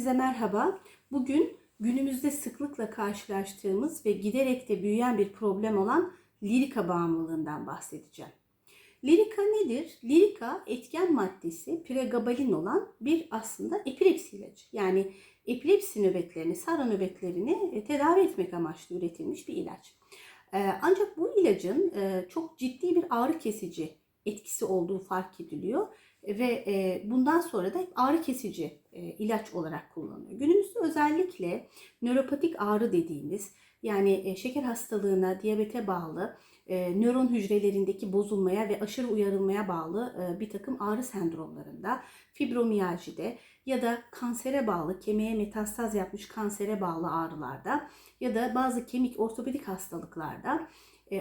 Hepinize merhaba. Bugün günümüzde sıklıkla karşılaştığımız ve giderek de büyüyen bir problem olan lirika bağımlılığından bahsedeceğim. Lirika nedir? Lirika etken maddesi pregabalin olan bir aslında epilepsi ilacı. Yani epilepsi nöbetlerini, sara nöbetlerini e, tedavi etmek amaçlı üretilmiş bir ilaç. E, Ancak bu ilacın e, çok ciddi bir ağrı kesici etkisi olduğu fark ediliyor ve e, bundan sonra da hep ağrı kesici e, ilaç olarak kullanılıyor. Günümüzde özellikle nöropatik ağrı dediğimiz yani e, şeker hastalığına, diyabete bağlı nöron hücrelerindeki bozulmaya ve aşırı uyarılmaya bağlı bir takım ağrı sendromlarında, fibromiyajide ya da kansere bağlı, kemiğe metastaz yapmış kansere bağlı ağrılarda ya da bazı kemik ortopedik hastalıklarda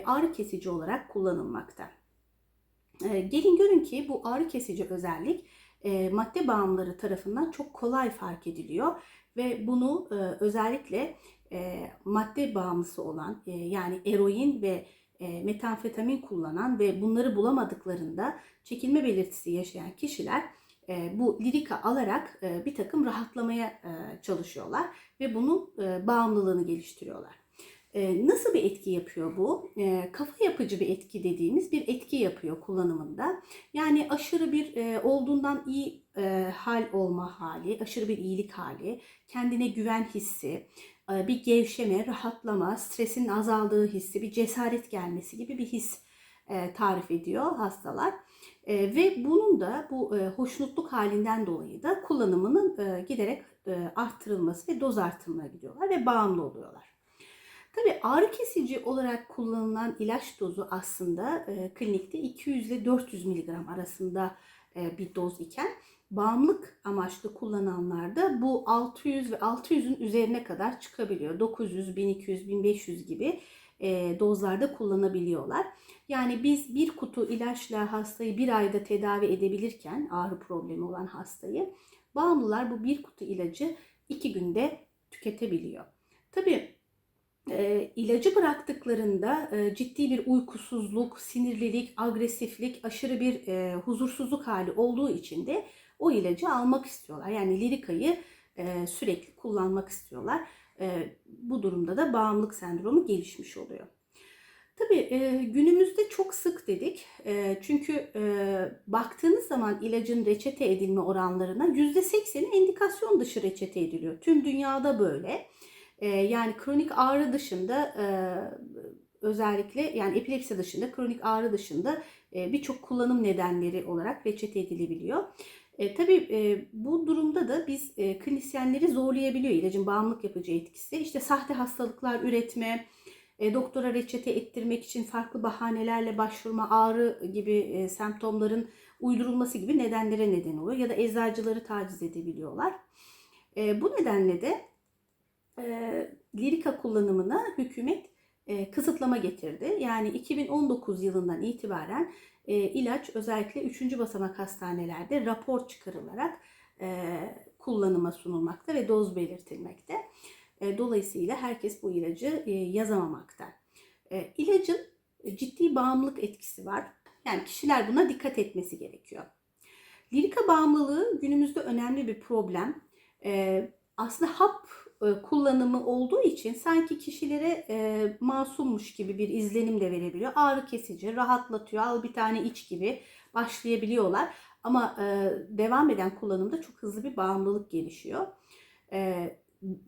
ağrı kesici olarak kullanılmakta. E, gelin görün ki bu ağrı kesici özellik e, madde bağımlıları tarafından çok kolay fark ediliyor ve bunu e, özellikle e, madde bağımlısı olan e, yani eroin ve e, metamfetamin kullanan ve bunları bulamadıklarında çekilme belirtisi yaşayan kişiler e, bu lirika alarak bir takım rahatlamaya çalışıyorlar ve bunu e, bağımlılığını geliştiriyorlar. Nasıl bir etki yapıyor bu? Kafa yapıcı bir etki dediğimiz bir etki yapıyor kullanımında. Yani aşırı bir olduğundan iyi hal olma hali, aşırı bir iyilik hali, kendine güven hissi, bir gevşeme, rahatlama, stresin azaldığı hissi, bir cesaret gelmesi gibi bir his tarif ediyor hastalar. Ve bunun da bu hoşnutluk halinden dolayı da kullanımının giderek arttırılması ve doz artırımına gidiyorlar ve bağımlı oluyorlar. Tabii ağrı kesici olarak kullanılan ilaç dozu aslında e, klinikte 200 ile 400 mg arasında e, bir doz iken bağımlılık amaçlı kullananlarda bu 600 ve 600'ün üzerine kadar çıkabiliyor. 900, 1200, 1500 gibi e, dozlarda kullanabiliyorlar. Yani biz bir kutu ilaçla hastayı bir ayda tedavi edebilirken ağrı problemi olan hastayı bağımlılar bu bir kutu ilacı iki günde tüketebiliyor. Tabii e, ilacı bıraktıklarında e, ciddi bir uykusuzluk, sinirlilik, agresiflik, aşırı bir e, huzursuzluk hali olduğu için de o ilacı almak istiyorlar. Yani lirikayı sürekli kullanmak istiyorlar. Bu durumda da bağımlılık sendromu gelişmiş oluyor. Tabii günümüzde çok sık dedik. Çünkü baktığınız zaman ilacın reçete edilme oranlarına %80'i endikasyon dışı reçete ediliyor. Tüm dünyada böyle. E, yani kronik ağrı dışında e, özellikle yani epilepsi dışında kronik ağrı dışında e, birçok kullanım nedenleri olarak reçete edilebiliyor. E, tabii e, bu durumda da biz e, klinisyenleri zorlayabiliyor ilacın bağımlılık yapıcı etkisi. İşte sahte hastalıklar üretme, e, doktora reçete ettirmek için farklı bahanelerle başvurma, ağrı gibi e, semptomların uydurulması gibi nedenlere neden oluyor. Ya da eczacıları taciz edebiliyorlar. E, bu nedenle de e, lirika kullanımına hükümet e, kısıtlama getirdi. Yani 2019 yılından itibaren e, ilaç özellikle 3. basamak hastanelerde rapor çıkarılarak e, kullanıma sunulmakta ve doz belirtilmekte. E, dolayısıyla herkes bu ilacı e, yazamamakta. E, ilacın ciddi bağımlılık etkisi var. Yani kişiler buna dikkat etmesi gerekiyor. Lirika bağımlılığı günümüzde önemli bir problem. E, aslında hap kullanımı olduğu için sanki kişilere e, masummuş gibi bir izlenim de verebiliyor. Ağrı kesici, rahatlatıyor, al bir tane iç gibi başlayabiliyorlar. Ama e, devam eden kullanımda çok hızlı bir bağımlılık gelişiyor. E,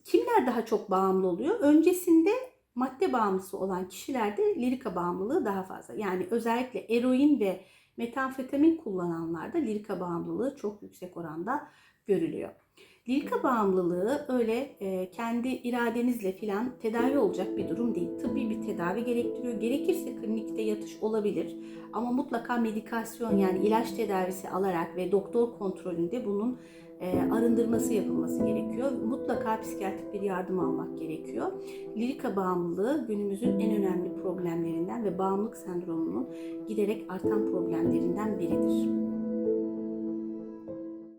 kimler daha çok bağımlı oluyor? Öncesinde madde bağımlısı olan kişilerde lirika bağımlılığı daha fazla. Yani özellikle eroin ve metamfetamin kullananlarda lirika bağımlılığı çok yüksek oranda görülüyor. Lirika bağımlılığı öyle e, kendi iradenizle filan tedavi olacak bir durum değil. Tıbbi bir tedavi gerektiriyor. Gerekirse klinikte yatış olabilir. Ama mutlaka medikasyon yani ilaç tedavisi alarak ve doktor kontrolünde bunun e, arındırması yapılması gerekiyor. Mutlaka psikiyatrik bir yardım almak gerekiyor. Lirika bağımlılığı günümüzün en önemli problemlerinden ve bağımlılık sendromunun giderek artan problemlerinden biridir.